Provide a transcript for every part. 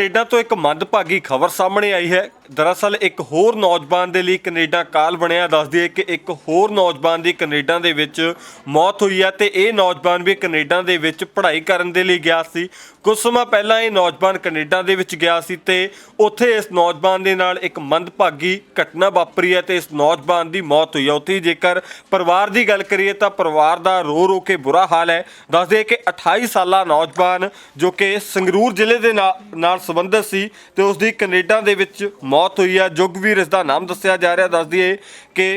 Canada ਤੋਂ ਇੱਕ ਮੰਦਭਾਗੀ ਖਬਰ ਸਾਹਮਣੇ ਆਈ ਹੈ। ਦਰਅਸਲ ਇੱਕ ਹੋਰ ਨੌਜਵਾਨ ਦੇ ਲਈ ਕੈਨੇਡਾ ਕਾਲ ਬਣਿਆ। ਦੱਸਦੀ ਹੈ ਕਿ ਇੱਕ ਹੋਰ ਨੌਜਵਾਨ ਦੀ ਕੈਨੇਡਾ ਦੇ ਵਿੱਚ ਮੌਤ ਹੋਈ ਹੈ ਤੇ ਇਹ ਨੌਜਵਾਨ ਵੀ ਕੈਨੇਡਾ ਦੇ ਵਿੱਚ ਪੜ੍ਹਾਈ ਕਰਨ ਦੇ ਲਈ ਗਿਆ ਸੀ। ਕੁਝ ਸਮਾਂ ਪਹਿਲਾਂ ਇਹ ਨੌਜਵਾਨ ਕੈਨੇਡਾ ਦੇ ਵਿੱਚ ਗਿਆ ਸੀ ਤੇ ਉੱਥੇ ਇਸ ਨੌਜਵਾਨ ਦੇ ਨਾਲ ਇੱਕ ਮੰਦਭਾਗੀ ਘਟਨਾ ਵਾਪਰੀ ਹੈ ਤੇ ਇਸ ਨੌਜਵਾਨ ਦੀ ਮੌਤ ਹੋਈ ਹੈ। ਉੱਥੇ ਹੀ ਜੇਕਰ ਪਰਿਵਾਰ ਦੀ ਗੱਲ ਕਰੀਏ ਤਾਂ ਪਰਿਵਾਰ ਦਾ ਰੋ ਰੋ ਕੇ ਬੁਰਾ ਹਾਲ ਹੈ। ਦੱਸਦੇ ਕਿ 28 ਸਾਲਾ ਨੌਜਵਾਨ ਜੋ ਕਿ ਸੰਗਰੂਰ ਜ਼ਿਲ੍ਹੇ ਦੇ ਨਾ- ਨਾਲ ਸੰਬੰਧਿਤ ਸੀ ਤੇ ਉਸ ਦੀ ਕੈਨੇਡਾ ਦੇ ਵਿੱਚ ਮੌਤ ਹੋਈ ਹੈ ਜੁਗਵੀਰ ਇਸ ਦਾ ਨਾਮ ਦੱਸਿਆ ਜਾ ਰਿਹਾ। ਦੱਸ ਦਈਏ ਕਿ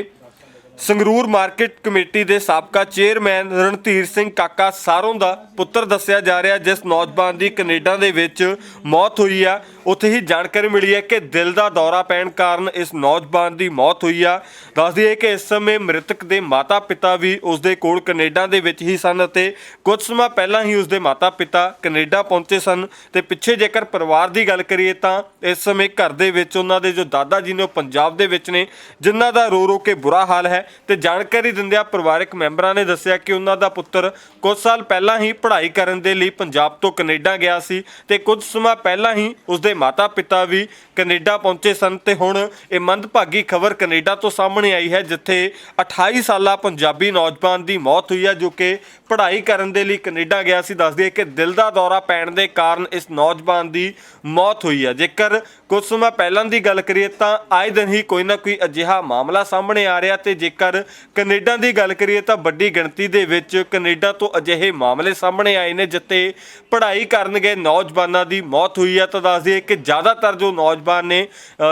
ਸੰਗਰੂਰ ਮਾਰਕੀਟ ਕਮੇਟੀ ਦੇ ਸਾਬਕਾ ਚੇਅਰਮੈਨ ਰਣਧੀਰ ਸਿੰਘ ਕਾਕਾ ਸਾਰੋਂ ਦਾ ਪੁੱਤਰ ਦੱਸਿਆ ਜਾ ਰਿਹਾ ਜਿਸ ਨੌਜਵਾਨ ਦੀ ਕੈਨੇਡਾ ਦੇ ਵਿੱਚ ਮੌਤ ਹੋਈ ਆ। ਉੱਥੇ ਹੀ ਜਾਣਕਾਰੀ ਮਿਲੀ ਹੈ ਕਿ ਦਿਲ ਦਾ ਦੌਰਾ ਪੈਣ ਕਾਰਨ ਇਸ ਨੌਜਵਾਨ ਦੀ ਮੌਤ ਹੋਈ ਆ। ਦੱਸਦੀ ਹੈ ਕਿ ਇਸ ਸਮੇਂ ਮ੍ਰਿਤਕ ਦੇ ਮਾਤਾ-ਪਿਤਾ ਵੀ ਉਸ ਦੇ ਕੋਲ ਕੈਨੇਡਾ ਦੇ ਵਿੱਚ ਹੀ ਸਨ ਅਤੇ ਕੁਝ ਸਮਾਂ ਪਹਿਲਾਂ ਹੀ ਉਸ ਦੇ ਮਾਤਾ-ਪਿਤਾ ਕੈਨੇਡਾ ਪਹੁੰਚੇ ਸਨ। ਤੇ ਪਿੱਛੇ ਜੇਕਰ ਪਰਿਵਾਰ ਦੀ ਗੱਲ ਕਰੀਏ ਤਾਂ ਇਸ ਸਮੇਂ ਘਰ ਦੇ ਵਿੱਚ ਉਹਨਾਂ ਦੇ ਜੋ ਦਾਦਾ ਜੀ ਨੇ ਉਹ ਪੰਜਾਬ ਦੇ ਵਿੱਚ ਨੇ, ਜਿਨ੍ਹਾਂ ਦਾ ਰੋ ਰੋ ਕੇ ਬੁਰਾ ਹਾਲ ਹੈ। ਤੇ ਜਾਣਕਾਰੀ ਦਿੰਦਿਆਂ ਪਰਿਵਾਰਕ ਮੈਂਬਰਾਂ ਨੇ ਦੱਸਿਆ ਕਿ ਉਹਨਾਂ ਦਾ ਪੁੱਤਰ ਕੁਝ ਸਾਲ ਪਹਿਲਾਂ ਹੀ ਪੜ੍ਹਾਈ ਕਰਨ ਦੇ ਲਈ ਪੰਜਾਬ ਤੋਂ ਕੈਨੇਡਾ ਗਿਆ ਸੀ ਤੇ ਕੁਝ ਸਮਾਂ ਪਹਿਲਾਂ ਹੀ ਉਸਦੇ ਮਾਤਾ-ਪਿਤਾ ਵੀ ਕੈਨੇਡਾ ਪਹੁੰਚੇ ਸਨ ਤੇ ਹੁਣ ਇਹ ਮੰਦਭਾਗੀ ਖਬਰ ਕੈਨੇਡਾ ਤੋਂ ਸਾਹਮਣੇ ਆਈ ਹੈ, ਜਿੱਥੇ 28 ਸਾਲਾ ਪੰਜਾਬੀ ਨੌਜਵਾਨ ਦੀ ਮੌਤ ਹੋਈ ਹੈ, ਜੋ ਕਿ ਪੜ੍ਹਾਈ ਕਰਨ ਦੇ ਲਈ ਕੈਨੇਡਾ ਗਿਆ ਸੀ। ਦੱਸਦੀ ਹੈ ਕਿ ਦਿਲ ਦਾ ਦੌਰਾ ਪੈਣ ਦੇ ਕਾਰਨ ਇਸ ਨੌਜਵਾਨ ਦੀ ਮੌਤ ਹੋਈ ਹੈ। ਜੇਕਰ ਕੁਝ ਸਮਾਂ ਪਹਿਲਾਂ ਦੀ ਗੱਲ ਕਰੀਏ ਤਾਂ ਆਏ ਦਿਨ ਹੀ ਕੋਈ ਨਾ ਕੋਈ ਅਜਿਹਾ ਮਾਮਲਾ ਸਾਹਮਣੇ ਆ ਰਿਹਾ ਤੇ ਜੇਕਰ ਕੈਨੇਡਾ ਦੀ ਗੱਲ ਕਰੀਏ ਤਾਂ ਵੱਡੀ ਗਿਣਤੀ ਦੇ ਵਿੱਚ ਕੈਨੇਡਾ ਤੋਂ ਅਜਿਹੇ ਮਾਮਲੇ ਸਾਹਮਣੇ ਆਏ ਨੇ, ਜਿੱਥੇ ਪੜ੍ਹਾਈ ਕਰਨ ਗਏ ਨੌਜਵਾਨਾਂ ਦੀ ਮੌਤ ਹੋਈ ਹੈ ਤਾਂ ਦੱਸ ਦਈਏ ਕਿ ਜ਼ਿਆਦਾਤਰ ਜੋ ਨੌਜਵਾਨ ਨੇ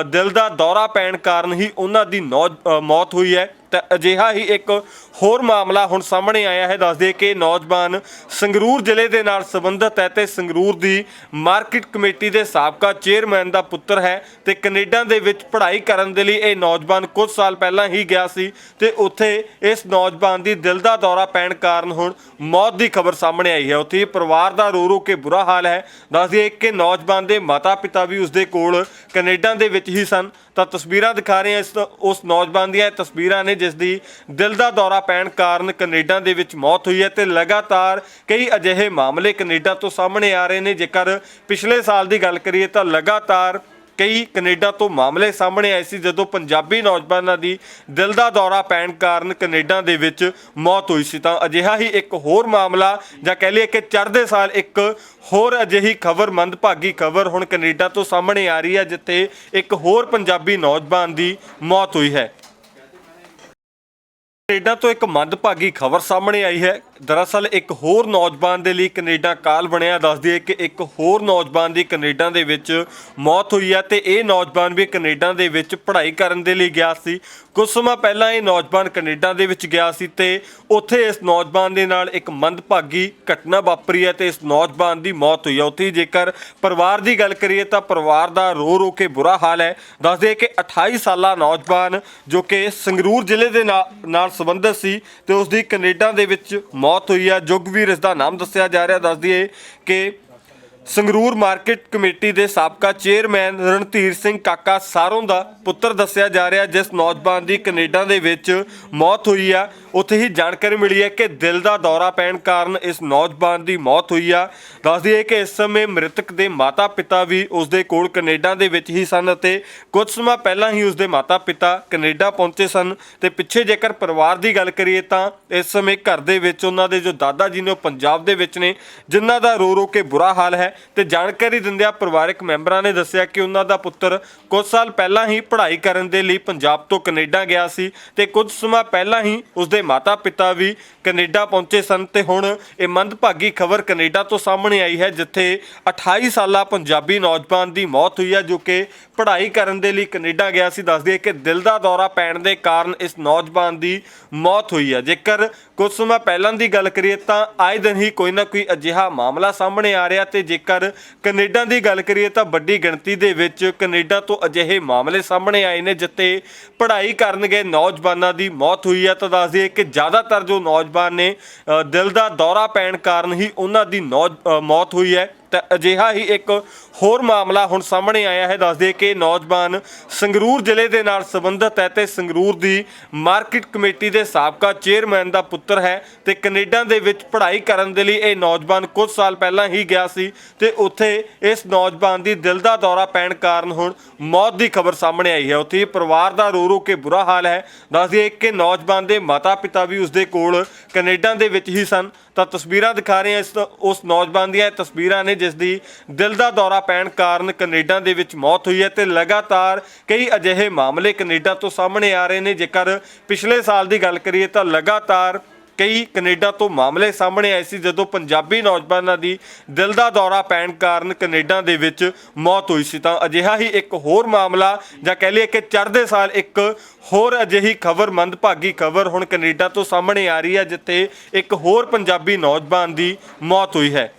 ਦਿਲ ਦਾ ਦੌਰਾ ਪੈਣ ਕਾਰਨ ਹੀ ਉਹਨਾਂ ਦੀ ਨੌ- ਮੌਤ ਹੋਈ ਹੈ। ਤਾਂ ਅਜਿਹਾ ਹੀ ਇੱਕ ਹੋਰ ਮਾਮਲਾ ਹੁਣ ਸਾਹਮਣੇ ਆਇਆ ਹੈ। ਦੱਸਦੇ ਕਿ ਨੌਜਵਾਨ ਸੰਗਰੂਰ ਜ਼ਿਲ੍ਹੇ ਦੇ ਨਾਲ ਸੰਬੰਧਿਤ ਹੈ ਤੇ ਸੰਗਰੂਰ ਦੀ ਮਾਰਕੀਟ ਕਮੇਟੀ ਦੇ ਸਾਬਕਾ ਚੇਅਰਮੈਨ ਦਾ ਪੁੱਤਰ ਹੈ ਤੇ ਕੈਨੇਡਾ ਦੇ ਵਿੱਚ ਪੜ੍ਹਾਈ ਕਰਨ ਦੇ ਲਈ ਇਹ ਨੌਜਵਾਨ ਕੁਝ ਸਾਲ ਪਹਿਲਾਂ ਹੀ ਗਿਆ ਸੀ ਤੇ ਉੱਥੇ ਇਸ ਨੌਜਵਾਨ ਦੀ ਦਿਲ ਦਾ ਦੌਰਾ ਪੈਣ ਕਾਰਨ ਹੁਣ ਮੌਤ ਦੀ ਖਬਰ ਸਾਹਮਣੇ ਆਈ ਹੈ। ਉੱਥੇ ਪਰਿਵਾਰ ਦਾ ਰੋ ਰੋ ਕੇ ਬੁਰਾ ਹਾਲ ਹੈ। ਦੱਸਦੇ ਕਿ ਨੌਜਵਾਨ ਦੇ ਮਾਤਾ-ਪਿਤਾ ਵੀ ਉਸਦੇ ਕੋਲ ਕੈਨੇਡਾ ਦੇ ਵਿੱਚ ਹੀ ਸਨ। ਤਾਂ ਤਸਵੀਰਾਂ ਦਿਖਾ ਰਹੇ ਹਾਂ ਇਸ ਉਸ ਨੌਜਵਾਨ ਦੀਆਂ ਇਹ ਤਸਵੀਰਾਂ ਨੇ ਜਿਸ ਦੀ ਦਿਲ ਦਾ ਦੌਰਾ ਪੈਣ ਕਾਰਨ ਕੈਨੇਡਾ ਦੇ ਵਿੱਚ ਮੌਤ ਹੋਈ ਹੈ ਤੇ ਲਗਾਤਾਰ ਕਈ ਅਜਿਹੇ ਮਾਮਲੇ ਕੈਨੇਡਾ ਤੋਂ ਸਾਹਮਣੇ ਆ ਰਹੇ ਨੇ। ਜੇਕਰ ਪਿਛਲੇ ਸਾਲ ਦੀ ਗੱਲ ਕਰੀਏ ਤਾਂ ਲਗਾਤਾਰ ਕਈ ਕੈਨੇਡਾ ਤੋਂ ਮਾਮਲੇ ਸਾਹਮਣੇ ਆਏ ਸੀ ਜਦੋਂ ਪੰਜਾਬੀ ਨੌਜਵਾਨਾਂ ਦੀ ਦਿਲ ਦਾ ਦੌਰਾ ਪੈਣ ਕਾਰਨ ਕੈਨੇਡਾ ਦੇ ਵਿੱਚ ਮੌਤ ਹੋਈ ਸੀ। ਤਾਂ ਅਜਿਹਾ ਹੀ ਇੱਕ ਹੋਰ ਮਾਮਲਾ, ਜਾਂ ਕਹਿ ਲਈਏ ਕਿ ਚੜ੍ਹਦੇ ਸਾਲ ਇੱਕ ਹੋਰ ਅਜਿਹੀ ਖਬਰ, ਮੰਦਭਾਗੀ ਖਬਰ ਹੁਣ ਕੈਨੇਡਾ ਤੋਂ ਸਾਹਮਣੇ ਆ ਰਹੀ ਹੈ, ਜਿੱਥੇ ਇੱਕ ਹੋਰ ਪੰਜਾਬੀ ਨੌਜਵਾਨ ਦੀ ਮੌਤ ਹੋਈ ਹੈ। ਕੈਨੇਡਾ ਤੋਂ ਇੱਕ ਮੰਦਭਾਗੀ ਖਬਰ ਸਾਹਮਣੇ ਆਈ ਹੈ। ਦਰਅਸਲ ਇੱਕ ਹੋਰ ਨੌਜਵਾਨ ਦੇ ਲਈ ਕੈਨੇਡਾ ਕਾਲ ਬਣਿਆ। ਦੱਸਦੀ ਹੈ ਕਿ ਇੱਕ ਹੋਰ ਨੌਜਵਾਨ ਦੀ ਕੈਨੇਡਾ ਦੇ ਵਿੱਚ ਮੌਤ ਹੋਈ ਹੈ ਤੇ ਇਹ ਨੌਜਵਾਨ ਵੀ ਕੈਨੇਡਾ ਦੇ ਵਿੱਚ ਪੜ੍ਹਾਈ ਕਰਨ ਦੇ ਲਈ ਗਿਆ ਸੀ। ਕੁਝ ਸਮਾਂ ਪਹਿਲਾਂ ਇਹ ਨੌਜਵਾਨ ਕੈਨੇਡਾ ਦੇ ਵਿੱਚ ਗਿਆ ਸੀ ਤੇ ਉੱਥੇ ਇਸ ਨੌਜਵਾਨ ਦੇ ਨਾਲ ਇੱਕ ਮੰਦਭਾਗੀ ਘਟਨਾ ਵਾਪਰੀ ਹੈ ਤੇ ਇਸ ਨੌਜਵਾਨ ਦੀ ਮੌਤ ਹੋਈ ਹੈ। ਉੱਥੇ ਹੀ ਜੇਕਰ ਪਰਿਵਾਰ ਦੀ ਗੱਲ ਕਰੀਏ ਤਾਂ ਪਰਿਵਾਰ ਦਾ ਰੋ ਰੋ ਕੇ ਬੁਰਾ ਹਾਲ ਹੈ। ਦੱਸਦੇ ਕਿ 28 ਸਾਲਾ ਨੌਜਵਾਨ ਜੋ ਕਿ ਸੰਗਰੂਰ ਜ਼ਿਲ੍ਹੇ ਦੇ ਨਾ- ਨਾਲ ਸੰਬੰਧਿਤ ਸੀ ਤੇ ਉਸ ਦੀ ਕੈਨੇਡਾ ਦੇ ਵਿੱਚ ਮੌਤ ਹੋਈ ਹੈ ਜੁਗਵੀਰ ਇਸ ਦਾ ਨਾਮ ਦੱਸਿਆ ਜਾ ਰਿਹਾ। ਦੱਸ ਦਈਏ ਕਿ ਸੰਗਰੂਰ ਮਾਰਕੀਟ ਕਮੇਟੀ ਦੇ ਸਾਬਕਾ ਚੇਅਰਮੈਨ ਰਣਧੀਰ ਸਿੰਘ ਕਾਕਾ ਸਾਰੋਂ ਦਾ ਪੁੱਤਰ ਦੱਸਿਆ ਜਾ ਰਿਹਾ ਜਿਸ ਨੌਜਵਾਨ ਦੀ ਕੈਨੇਡਾ ਦੇ ਵਿੱਚ ਮੌਤ ਹੋਈ ਆ। ਉੱਥੇ ਹੀ ਜਾਣਕਾਰੀ ਮਿਲੀ ਹੈ ਕਿ ਦਿਲ ਦਾ ਦੌਰਾ ਪੈਣ ਕਾਰਨ ਇਸ ਨੌਜਵਾਨ ਦੀ ਮੌਤ ਹੋਈ ਆ। ਦੱਸਦੀ ਹੈ ਕਿ ਇਸ ਸਮੇਂ ਮ੍ਰਿਤਕ ਦੇ ਮਾਤਾ-ਪਿਤਾ ਵੀ ਉਸ ਦੇ ਕੋਲ ਕੈਨੇਡਾ ਦੇ ਵਿੱਚ ਹੀ ਸਨ ਅਤੇ ਕੁਝ ਸਮਾਂ ਪਹਿਲਾਂ ਹੀ ਉਸ ਦੇ ਮਾਤਾ-ਪਿਤਾ ਕੈਨੇਡਾ ਪਹੁੰਚੇ ਸਨ। ਤੇ ਪਿੱਛੇ ਜੇਕਰ ਪਰਿਵਾਰ ਦੀ ਗੱਲ ਕਰੀਏ ਤਾਂ ਇਸ ਸਮੇਂ ਘਰ ਦੇ ਵਿੱਚ ਉਹਨਾਂ ਦੇ ਜੋ ਦਾਦਾ ਜੀ ਨੇ ਉਹ ਪੰਜਾਬ ਦੇ ਵਿੱਚ ਨੇ, ਜਿਨ੍ਹਾਂ ਦਾ ਰੋ ਰੋ ਕੇ ਬੁਰਾ ਹਾਲ ਹੈ। ਤੇ ਜਾਣਕਾਰੀ ਦਿੰਦਿਆਂ ਪਰਿਵਾਰਕ ਮੈਂਬਰਾਂ ਨੇ ਦੱਸਿਆ ਕਿ ਉਹਨਾਂ ਦਾ ਪੁੱਤਰ ਕੁਝ ਸਾਲ ਪਹਿਲਾਂ ਹੀ ਪੜ੍ਹਾਈ ਕਰਨ ਦੇ ਲਈ ਪੰਜਾਬ ਤੋਂ ਕੈਨੇਡਾ ਗਿਆ ਸੀ ਤੇ ਕੁਝ ਸਮਾਂ ਪਹਿਲਾਂ ਹੀ ਉਸਦੇ ਮਾਤਾ-ਪਿਤਾ ਵੀ ਕੈਨੇਡਾ ਪਹੁੰਚੇ ਸਨ ਤੇ ਹੁਣ ਇਹ ਮੰਦਭਾਗੀ ਖਬਰ ਕੈਨੇਡਾ ਤੋਂ ਸਾਹਮਣੇ ਆਈ ਹੈ, ਜਿੱਥੇ 28 ਸਾਲਾ ਪੰਜਾਬੀ ਨੌਜਵਾਨ ਦੀ ਮੌਤ ਹੋਈ ਹੈ, ਜੋ ਕਿ ਪੜ੍ਹਾਈ ਕਰਨ ਦੇ ਲਈ ਕੈਨੇਡਾ ਗਿਆ ਸੀ। ਦੱਸਦੀ ਹੈ ਕਿ ਦਿਲ ਦਾ ਦੌਰਾ ਪੈਣ ਦੇ ਕਾਰਨ ਇਸ ਨੌਜਵਾਨ ਦੀ ਮੌਤ ਹੋਈ ਹੈ। ਜੇਕਰ ਕੁਝ ਸਮਾਂ ਪਹਿਲਾਂ ਦੀ ਗੱਲ ਕਰੀਏ ਤਾਂ ਆਏ ਦਿਨ ਹੀ ਕੋਈ ਨਾ ਕੋਈ ਅਜਿਹਾ ਮਾਮਲਾ ਸਾਹਮਣੇ ਆ ਰਿਹਾ ਤੇ ਜੇਕਰ ਕੈਨੇਡਾ ਦੀ ਗੱਲ ਕਰੀਏ ਤਾਂ ਵੱਡੀ ਗਿਣਤੀ ਦੇ ਵਿੱਚ ਕੈਨੇਡਾ ਤੋਂ ਅਜਿਹੇ ਮਾਮਲੇ ਸਾਹਮਣੇ ਆਏ ਨੇ, ਜਿੱਥੇ ਪੜ੍ਹਾਈ ਕਰਨ ਗਏ ਨੌਜਵਾਨਾਂ ਦੀ ਮੌਤ ਹੋਈ ਹੈ ਤਾਂ ਦੱਸ ਦਈਏ ਕਿ ਜ਼ਿਆਦਾਤਰ ਜੋ ਨੌਜਵਾਨ ਨੇ ਦਿਲ ਦਾ ਦੌਰਾ ਪੈਣ ਕਾਰਨ ਹੀ ਉਹਨਾਂ ਦੀ ਨੌ- ਮੌਤ ਹੋਈ ਹੈ। ਤਾਂ ਅਜਿਹਾ ਹੀ ਇੱਕ ਹੋਰ ਮਾਮਲਾ ਹੁਣ ਸਾਹਮਣੇ ਆਇਆ ਹੈ। ਦੱਸਦੇ ਕਿ ਨੌਜਵਾਨ ਸੰਗਰੂਰ ਜ਼ਿਲ੍ਹੇ ਦੇ ਨਾਲ ਸੰਬੰਧਿਤ ਹੈ ਤੇ ਸੰਗਰੂਰ ਦੀ ਮਾਰਕੀਟ ਕਮੇਟੀ ਦੇ ਸਾਬਕਾ ਚੇਅਰਮੈਨ ਦਾ ਪੁੱਤਰ ਹੈ ਤੇ ਕੈਨੇਡਾ ਦੇ ਵਿੱਚ ਪੜ੍ਹਾਈ ਕਰਨ ਦੇ ਲਈ ਇਹ ਨੌਜਵਾਨ ਕੁਝ ਸਾਲ ਪਹਿਲਾਂ ਹੀ ਗਿਆ ਸੀ ਤੇ ਉੱਥੇ ਇਸ ਨੌਜਵਾਨ ਦੀ ਦਿਲ ਦਾ ਦੌਰਾ ਪੈਣ ਕਾਰਨ ਹੁਣ ਮੌਤ ਦੀ ਖਬਰ ਸਾਹਮਣੇ ਆਈ ਹੈ। ਉੱਥੇ ਪਰਿਵਾਰ ਦਾ ਰੋ ਰੋ ਕੇ ਬੁਰਾ ਹਾਲ ਹੈ। ਦੱਸਦੇ ਕਿ ਨੌਜਵਾਨ ਦੇ ਮਾਤਾ-ਪਿਤਾ ਵੀ ਉਸਦੇ ਕੋਲ ਕੈਨੇਡਾ ਦੇ ਵਿੱਚ ਹੀ ਸਨ। ਤਾਂ ਤਸਵੀਰਾਂ ਦਿਖਾ ਰਹੇ ਹਾਂ ਇਸ ਉਸ ਨੌਜਵਾਨ ਦੀਆਂ ਤਸਵੀਰਾਂ ਨੇ ਜਿਸ ਦੀ ਦਿਲ ਦਾ ਦੌਰਾ ਪੈਣ ਕਾਰਨ ਕੈਨੇਡਾ ਦੇ ਵਿੱਚ ਮੌਤ ਹੋਈ ਹੈ ਤੇ ਲਗਾਤਾਰ ਕਈ ਅਜਿਹੇ ਮਾਮਲੇ ਕੈਨੇਡਾ ਤੋਂ ਸਾਹਮਣੇ ਆ ਰਹੇ ਨੇ। ਜੇਕਰ ਪਿਛਲੇ ਸਾਲ ਦੀ ਗੱਲ ਕਰੀਏ ਤਾਂ ਲਗਾਤਾਰ ਕਈ ਕੈਨੇਡਾ ਤੋਂ ਮਾਮਲੇ ਸਾਹਮਣੇ ਆਏ ਸੀ, ਜਦੋਂ ਪੰਜਾਬੀ ਨੌਜਵਾਨਾਂ ਦੀ ਦਿਲ ਦਾ ਦੌਰਾ ਪੈਣ ਕਾਰਨ ਕੈਨੇਡਾ ਦੇ ਵਿੱਚ ਮੌਤ ਹੋਈ ਸੀ। ਤਾਂ ਅਜਿਹਾ ਹੀ ਇੱਕ ਹੋਰ ਮਾਮਲਾ, ਜਾਂ ਕਹਿ ਲਈਏ ਕਿ ਚੜ੍ਹਦੇ ਸਾਲ ਇੱਕ ਹੋਰ ਅਜਿਹੀ ਖਬਰ, ਮੰਦਭਾਗੀ ਖਬਰ ਹੁਣ ਕੈਨੇਡਾ ਤੋਂ ਸਾਹਮਣੇ ਆ ਰਹੀ ਹੈ, ਜਿੱਥੇ ਇੱਕ ਹੋਰ ਪੰਜਾਬੀ ਨੌਜਵਾਨ ਦੀ ਮੌਤ ਹੋਈ ਹੈ।